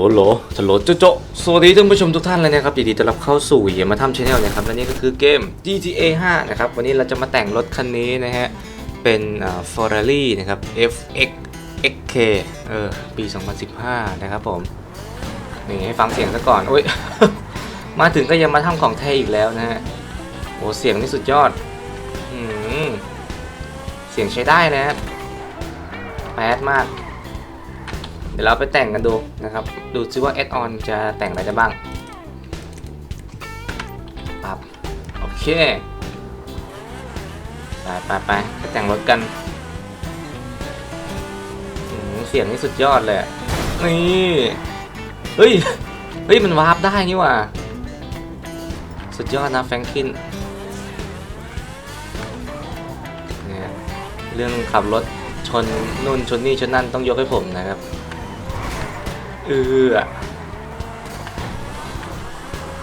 โหลโหลสโหลโจโจสวัสดีท่านผู้ชมทุกท่านเลยนะครับยินดีต้อนรับเข้าสู่เยียมาทำชาแนลนะครับและนี่ก็คือเกม GTA 5 นะครับ วันนี้เราจะมาแต่งรถคันนี้นะฮะ เป็นอ่า Ferrari นะครับ FX XK เออ ปี 2015 นะครับผม นี่ให้ฟังเสียงซะก่อนโอ้ย มาถึงก็ยังมาทำของแท้อีกแล้วนะฮะ โอ้เสียงนี่สุดยอด อืม เสียงใช้ได้นะฮะแปดมาก ดี๋ยวเราไปแต่งกันดูนะครับ ดูซิว่า add on จะแต่งอะไรได้บ้างปับโอเค ไปไปไปไปแต่งรถกัน เสียงนี่สุดยอดเลย นี่ เฮ้ย เฮ้ย มันวาร์ปได้นี่ว่าสุดยอดนะแฟรงคินเนี่ยเรื่องขับรถชนนู่นชนนี่ชนนั่นต้องยกให้ผมนะครับ เออ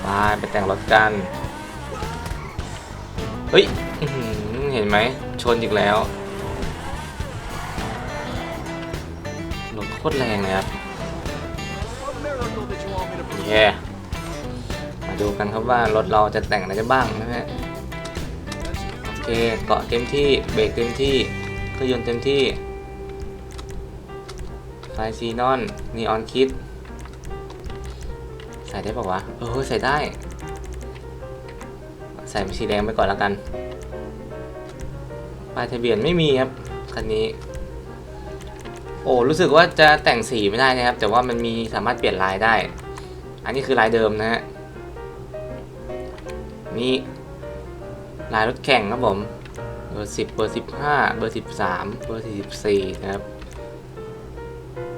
ไปไปแต่งรถกัน เฮ้ยเห็นไหม ชนอีกแล้วรถโคตรแรงเลยครับเย้มาดูกันครับว่ารถเราจะแต่งอะไรได้บ้างนะฮะ โอเค เกาะเต็มที่ เบรกเต็มที่เครื่องยนต์เต็มที่ ไฟซีนอนนีออนคิด ใส่ได้ปะวะ เออใส่ได้ ใส่เป็นสีแดงไปก่อนแล้วกัน ป้ายทะเบียนไม่มีครับ คันนี้ โอ้ รู้สึกว่าจะแต่งสีไม่ได้นะครับ แต่ว่ามันมีสามารถเปลี่ยนลายได้ อันนี้คือลายเดิมนะฮะ นี่ลายรถแข่งครับผม เบอร์สิบเบอร์สิบห้าเบอร์สิบสามเบอร์สี่สิบสี่นะครับ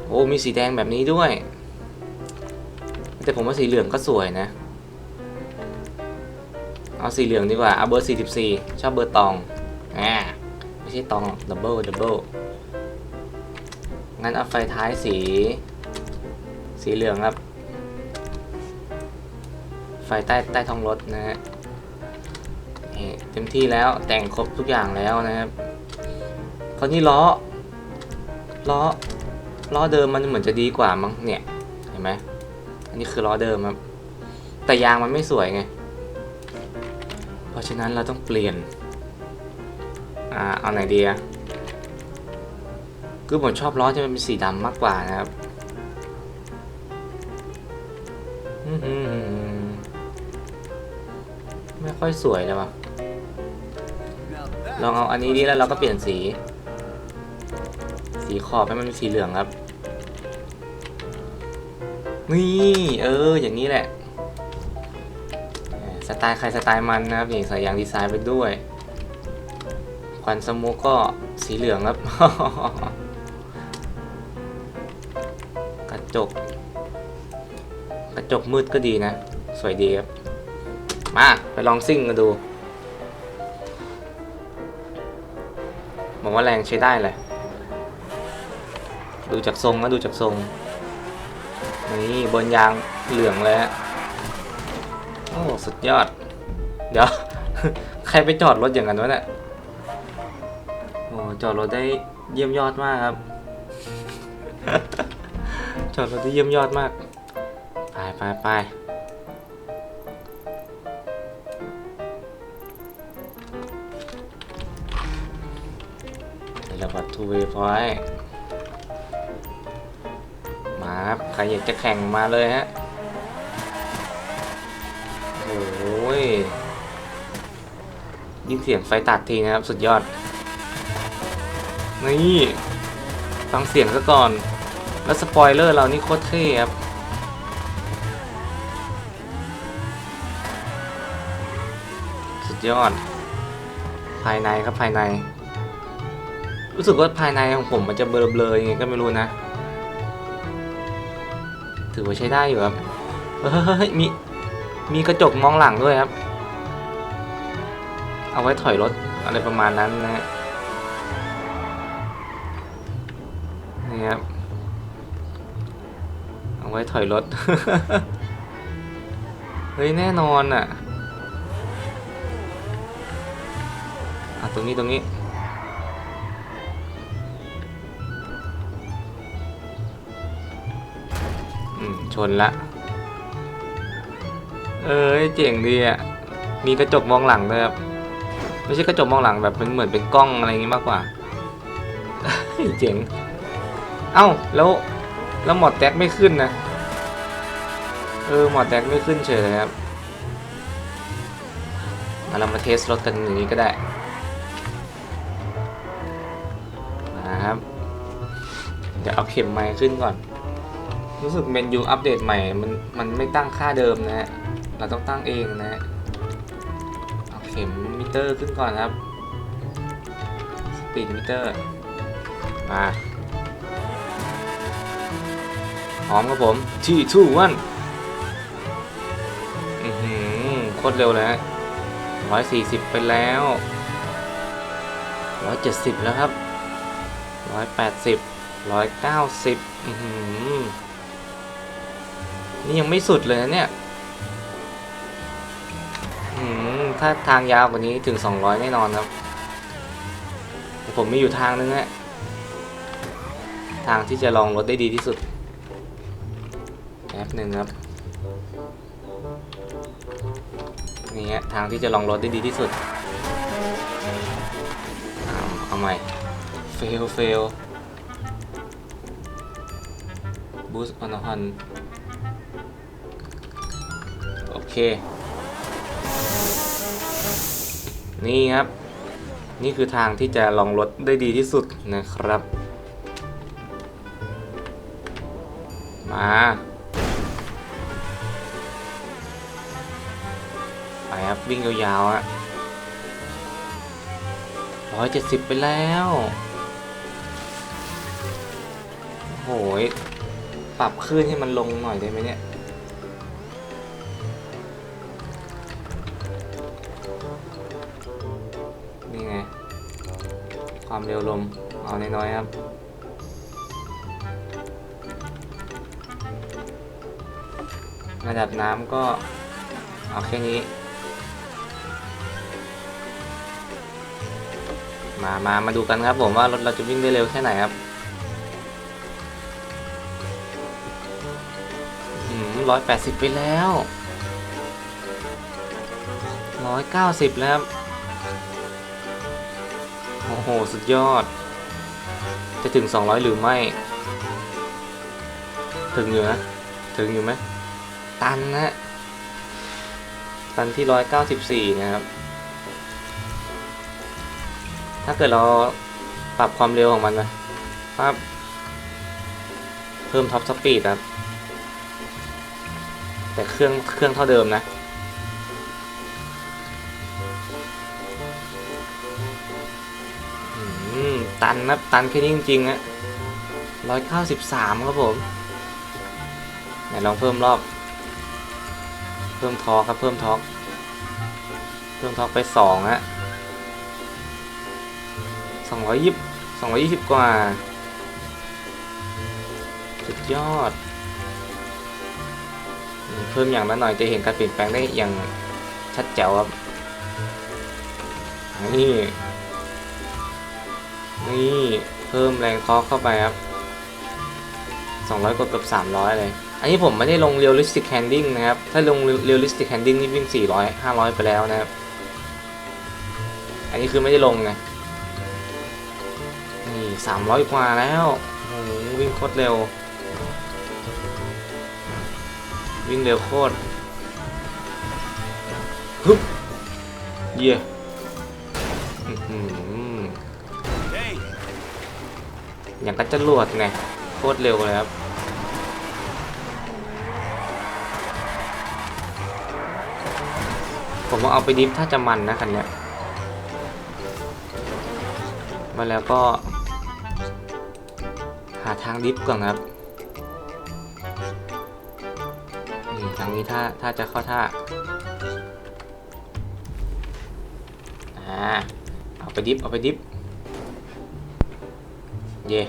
โอ้ มีสีแดงแบบนี้ด้วย แต่ผมว่าสีเหลืองก็สวยนะ เอาสีเหลืองดีกว่า เอาเบอร์ 44 ชอบเบอร์ตองอ่าไม่ใช่ตองดับเบิลดับเบิลงั้นเอาไฟท้ายสี สีเหลืองครับ ไฟใต้ใต้ท้องรถนะฮะเต็มที่แล้วแต่งครบทุกอย่างแล้วนะครับคราวนี้ล้อล้อ ล้อเดิมมันเหมือนจะดีกว่ามั้งเนี่ย เห็นไหมอันนี้คือล้อเดิมครับ แต่ยางมันไม่สวยไง เพราะฉะนั้นเราต้องเปลี่ยน อ่า เอาไหนดีอะคือผมชอบล้อที่มันเป็นสีดำมากกว่านะครับ ไม่ค่อยสวยเลยวะลองเอาอันนี้ดีแล้วเราก็เปลี่ยนสี สีขอบให้มันเป็นสีเหลืองครับ นี่เอออย่างนี้แหละสไตล์ใครสไตล์มันนะครับนี่ใส่ยางดีไซน์ไปด้วยควันสโมุกก็สีเหลืองครับ กระจก กระจกมืดก็ดีนะ สวยดีครับ มา ไปลองซิ่งกันดูบอกว่าแรงใช้ได้เลยดูจากทรงนะดูจากทรง นี่บนยางเหลืองเลยฮะโอ้สุดยอด เดี๋ยว ใครไปจอดรถอย่างนั้นวะเนี่ยโอ้จอดรถได้เยี่ยมยอดมากครับ จอดรถได้เยี่ยมยอดมาก ไปไปไปเดี๋ยวเราบัตรทูเวย์พอ รับใครอยากจะแข่งมาเลยฮะโอ้ยยิ่งเสียงไฟตัดทีนะครับ สุดยอด นี่ ฟังเสียงซะก่อน แล้วสปอยเลอร์เรานี่โคตรเท่ครับสุดยอด ภายในครับภายใน รู้สึกว่าภายในของผมมันจะเบลอๆยังไงก็ไม่รู้นะ ถือว่าใช้ได้อยู่ครับเฮ้ยมีมีกระจกมองหลังด้วยครับ เอาไว้ถอยรถอะไรประมาณนั้นนะฮะนี่ครับเอาไว้ถอยรถ เฮ้ยแน่นอนอะอะตรงนี้ตรงนี้ ชนละ เอ้ยเจ๋งดีอะ มีกระจกมองหลังด้วยครับ ไม่ใช่กระจกมองหลังแบบเป็นเหมือนเป็นกล้องอะไรอย่างงี้มากกว่า เจ๋ง เอ้า แล้ว แล้วหมอดแท็กไม่ขึ้นนะ เออหมอดแท็กไม่ขึ้นเฉยเลยครับมาเรามาเทสรถกันอย่างนี้ก็ได้นะครับ เดี๋ยวเอาเข็มไม้ขึ้นก่อน รู้สึกเมนูอัปเดตใหม่ มันมันไม่ตั้งค่าเดิมนะฮะ เราต้องตั้งเองนะฮะเอาเข็มมิเตอร์ขึ้นก่อนครับ สปีดมิเตอร์ มาพร้อมครับผมที่ทูวันอือหือโคตรเร็วเลยฮะร้อยสี่สิบไปแล้วร้อยเจ็ดสิบแล้วครับร้อยแปดสิบร้อยเก้าสิบอือหือ นี่ยังไม่สุดเลยนะเนี่ยถ้าทางยาวกว่านี้ถึง 200 แน่นอนครับ ผมมีอยู่ทางนึงฮะทางที่จะลองรถได้ดีที่สุดแป๊บหนึ่งครับนี่ฮะทางที่จะลองรถได้ดีที่สุดเอาเอาใหม่ fail fail boost on a hun โอ เค นี่ครับ นี่คือทางที่จะลองรถได้ดีที่สุดนะครับ มา ไปครับวิ่งยาวๆอะร้อยเจ็ดสิบไปแล้วโหยปรับขึ้นให้มันลงหน่อยได้ไหมเนี่ย ความเร็วลม เอาน้อยๆครับ ระดับน้ำก็เอาแค่นี้ มา มา มาดูกันครับผมว่ารถเราจะวิ่งได้เร็วแค่ไหนครับร้อยแปดสิบไปแล้วร้อยเก้าสิบแล้วครับ โอ้โห สุดยอด จะถึง 200 หรือไม่ ถึงอยู่นะ ถึงอยู่ไหม ตันนะ ตันที่ 194 นะครับ ถ้าเกิดเราปรับความเร็วของมันนะปั๊บเพิ่มท็อปสปีดครับ แต่เครื่องเครื่องเท่าเดิมนะ ตันนะตันแค่นี้จริงๆอะร้อยเก้าสิบสามครับผมไหนลองเพิ่มรอบ เพิ่มทอครับเพิ่มทอร์คเพิ่มทอร์คไปสองฮะสองร้อยยี่สองร้อยยี่สิบกว่า สุดยอด เพิ่มอย่างละหน่อยจะเห็นการเปลี่ยนแปลงได้อย่างชัดแจ๋วครับนี่ นี่เพิ่มแรงทอร์คเข้าไปครับ 200กว่าเกือบ300 เลย อันนี้ผมไม่ได้ลง realistic handling นะครับ ถ้าลง realistic handling นี่วิ่ง 400 500 ไปแล้วนะครับ อันนี้คือไม่ได้ลงไงนี่300 กว่าแล้วโอ้วิ่งโคตรเร็ว วิ่งเร็วโคตรฮึบเย่อื้ อย่างกับจรวดไงโคตรเร็วเลยครับผมว่าเอาไปดิฟถ้าจะมันนะคันเนี้ยมาแล้วก็ หาทางดิฟก่อนครับนี่ทางนี้ถ้าถ้าจะเข้าท่าอ่าเอาไปดิฟเอาไปดิฟ เย่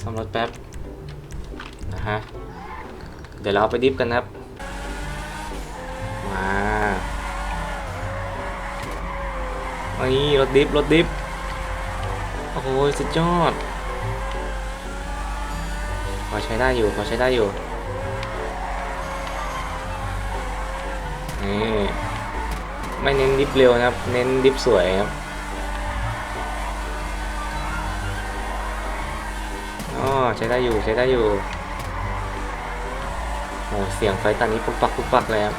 ซ่อมรถแป๊บ นะฮะ เดี๋ยวเราไปดิฟกันครับ มานี่รถดิฟรถดิฟ โอ้โหสุดยอดไปอใช้ได้อยู่ พอใช้ได้อยู่ นี่ ไม่เน้นดิฟเร็วนะครับ เน้นดิฟสวยครับ ใช้ได้อยู่ใช้ได้อยู่โอ้เสียงไฟตอนนี้ปุ๊บปักปุ๊บปักเลยครับ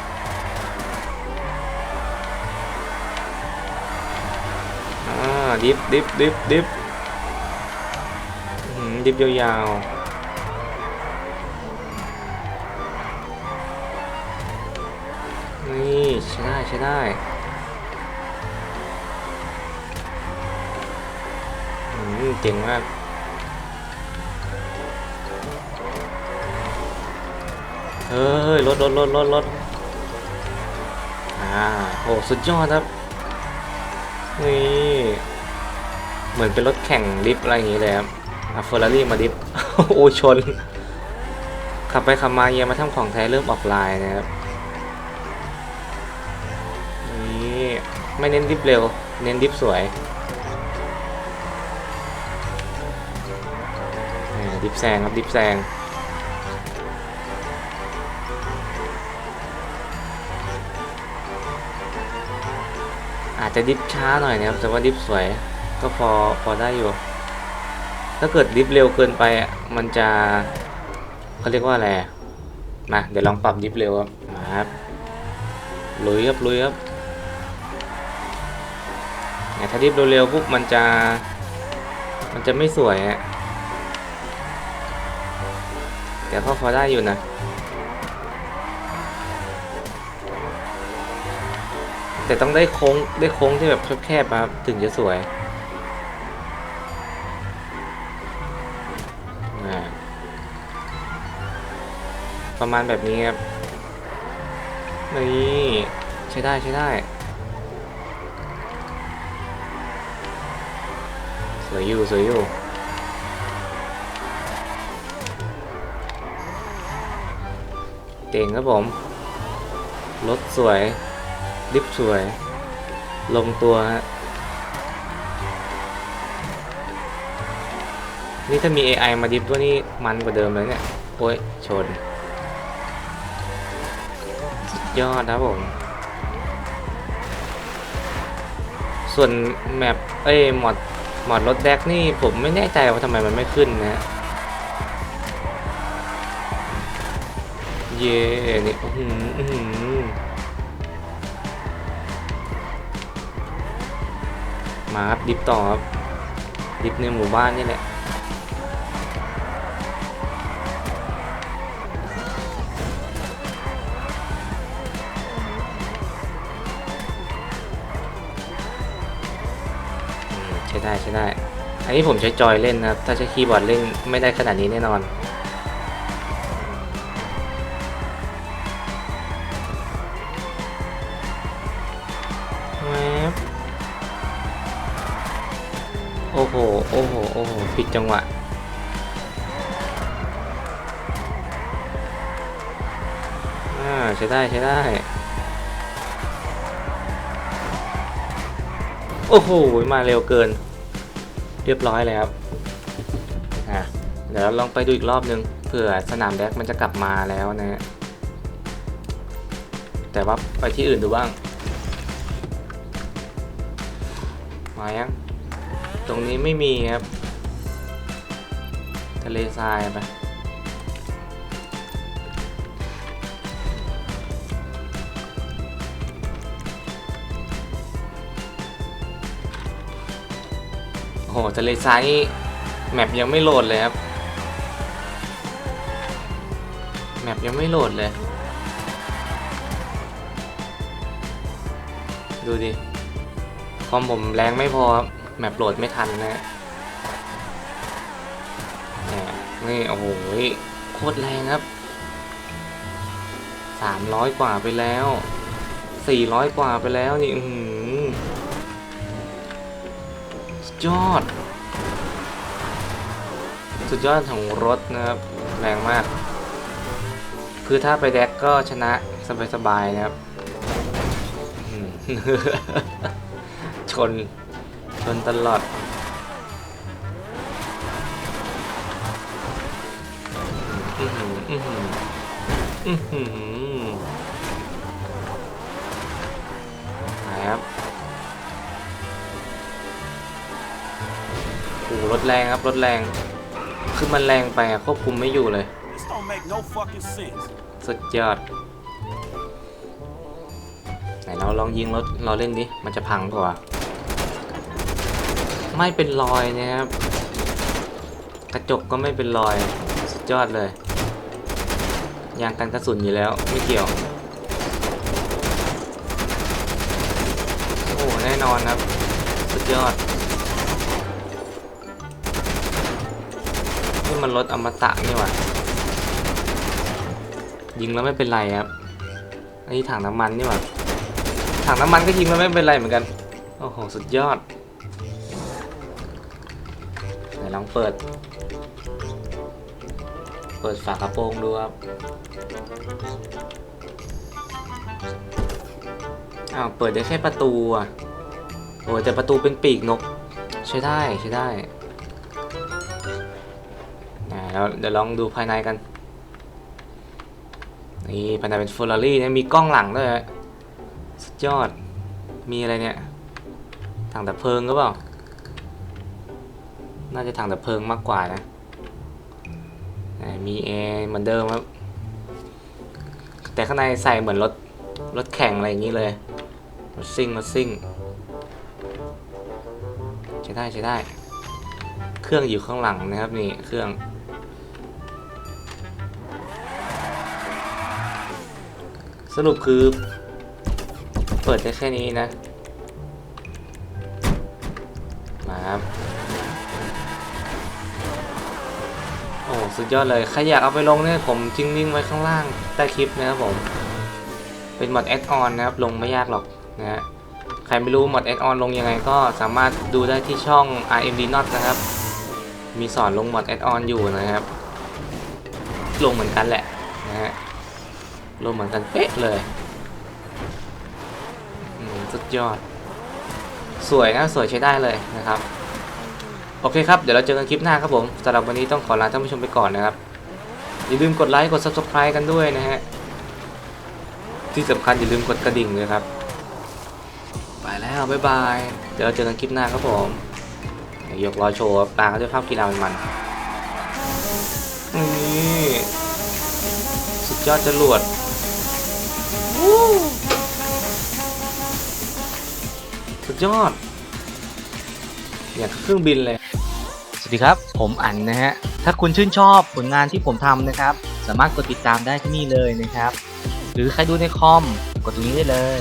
อ่าดิฟดิฟดิฟดิฟดิฟยาวๆ นี่ใช้ได้ใช้ได้อืมเจ๋งมาก เฮ้ยรถรถรถรถรถอ่าโอ้สุดยอดครับนี่เหมือนเป็นรถแข่งดิฟอะไรอย่างงี้เลยครับอะเฟอร์รารี่มาดิฟโอ้ชน ขับไปขับมาเยียมาทำของแท้เริ่มออกลายนะครับนี่ไม่เน้นดิฟเร็ว เน้นดิฟสวยดิฟแซงครับดิฟแซง อาจจะดิฟช้าหน่อยนะครับแต่ว่าดิฟสวยก็พอพอได้อยู่ ถ้าเกิดดิฟเร็วเกินไปอะมันจะเขาเรียกว่าอะไรมาเดี๋ยวลองปรับดิฟเร็วครับมาครับลุยครับลุยครับเนี่ยถ้าดิฟเร็วๆปุ๊บมันจะมันจะไม่สวยอะแต่ก็พอได้อยู่นะ แต่ต้องได้โค้งได้โค้งที่แบบแคบๆครับถึงจะสวยประมาณแบบนี้ครับนี่ใช้ได้ใช้ได้ สวยอยู่สวยอยู่เก่งครับผม รถสวย ดิฟสวย ลงตัวฮะนี่ถ้ามี AI มาดิฟด้วยนี่มันกว่าเดิมเลยเนี่ย โอ้ย ชน ยอดนะผม ส่วนแมปเอ้ยมอดมอดรถแดกนี่ผมไม่แน่ใจว่าทำไมมันไม่ขึ้นนะเย่นี่อื้อหือ มาครับดิฟต่อครับดิฟในหมู่บ้านนี่แหละใช้ได้ใช้ได้ อันนี้ผมใช้จอยเล่นนะครับ ถ้าใช้คีย์บอร์ดเล่นไม่ได้ขนาดนี้แน่นอน ผิดจังหวะ อ่า ใช้ได้ ใช้ได้ โอ้โห มาเร็วเกิน เรียบร้อยแล้วอะเดี๋ยวเราลองไปดูอีกรอบนึงเผื่อสนามแดกมันจะกลับมาแล้วนะฮะแต่ว่าไปที่อื่นดูบ้าง มายัง ตรงนี้ไม่มีครับะเลทรายไปโอ้โหทะเลทรายนี่แมปยังไม่โหลดเลยครับ แมปยังไม่โหลดเลย ดูดิ คอมผมแรงไม่พอครับ แมปโหลดไม่ทันนะฮะเนี่โอ้โหโคตรแรงครับสามร้อยกว่าไปแล้วสี่ร้อยกว่าไปแล้วนี่อือสุดยอด สุดยอดของรถนะครับแรงมาก คือถ้าไปแดกก็ชนะสบายๆนะครับชน ชนตลอด อือหืออือหือครับโอ้รถแรงครับรถแรง คือมันแรงไปอะควบคุมไม่อยู่เลย สุดยอด ไหนเราลองยิงรถเราเล่นดิ มันจะพังกว่า ไม่เป็นรอยนะครับ กระจกก็ไม่เป็นรอย สุดยอดเลย ยางกันกระสุนอยู่แล้วไม่เกี่ยว โอ้แน่นอนครับ สุดยอดนี่มันรถอมตะนี่หว่ายิงแล้วไม่เป็นไรครับ อันนี้ถังน้ำมันนี่หว่าถังน้ำมันก็ยิงแล้วไม่เป็นไรเหมือนกัน โอ้โห สุดยอดไหนลองเปิด เปิดฝากระโปรงดูครับอ้าวเปิดได้แค่ประตูอะโอ้ยแต่ประตูเป็นปีกนก ใช้ได้ใช้ได้อ่าแล้วเดี๋ยวลองดูภายในกัน นี่ภายในเป็นเฟอร์รารี่เนี่ยมีกล้องหลังด้วยสุดยอด มีอะไรเนี่ยถังดับเพลิงก็เปล่า น่าจะถังดับเพลิงมากกว่านะ มีแอร์เหมือนเดิมครับ แต่ข้างในใส่เหมือนรถรถแข่งอะไรอย่างนี้เลยรถซิ่งรถซิ่งใช้ได้ใช้ได้ เครื่องอยู่ข้างหลังนะครับนี่เครื่องสรุปคือ เปิดได้แค่นี้นะมาครับ สุดยอดเลย ใครอยากเอาไปลงเนี่ยผมทิ้งลิงก์ไว้ข้างล่างใต้คลิปนะครับผม เป็นมอดแอดออนนะครับ ลงไม่ยากหรอกนะฮะ ใครไม่รู้มอดแอดออนลงยังไงก็สามารถดูได้ที่ช่อง RMD Not นะครับ มีสอนลงมอดแอดออนอยู่นะครับ ลงเหมือนกันแหละนะฮะ ลงเหมือนกันเป๊ะเลยสุดยอด สวยนะสวยใช้ได้เลยนะครับ โอเคครับ เดี๋ยวเราเจอกันคลิปหน้าครับผมสำหรับวันนี้ต้องขอลาท่านผู้ชมไปก่อนนะครับ อย่าลืมกดไลค์ กด subscribe กันด้วยนะฮะ ที่สำคัญอย่าลืมกดกระดิ่งด้วยครับ ไปแล้ว บ๊ายบาย เดี๋ยวเราเจอกันคลิปหน้าครับผมยกรอโชว์ตาเขาด้วยภาพกีฬามันๆนี่สุดยอดจรวดสุดยอด อย่างเครื่องบินเลย สวัสดีครับ ผมอันนะฮะ ถ้าคุณชื่นชอบผลงานที่ผมทำนะครับ สามารถกดติดตามได้ที่นี่เลยนะครับ หรือใครดูในคอมกดตรงนี้ได้เลย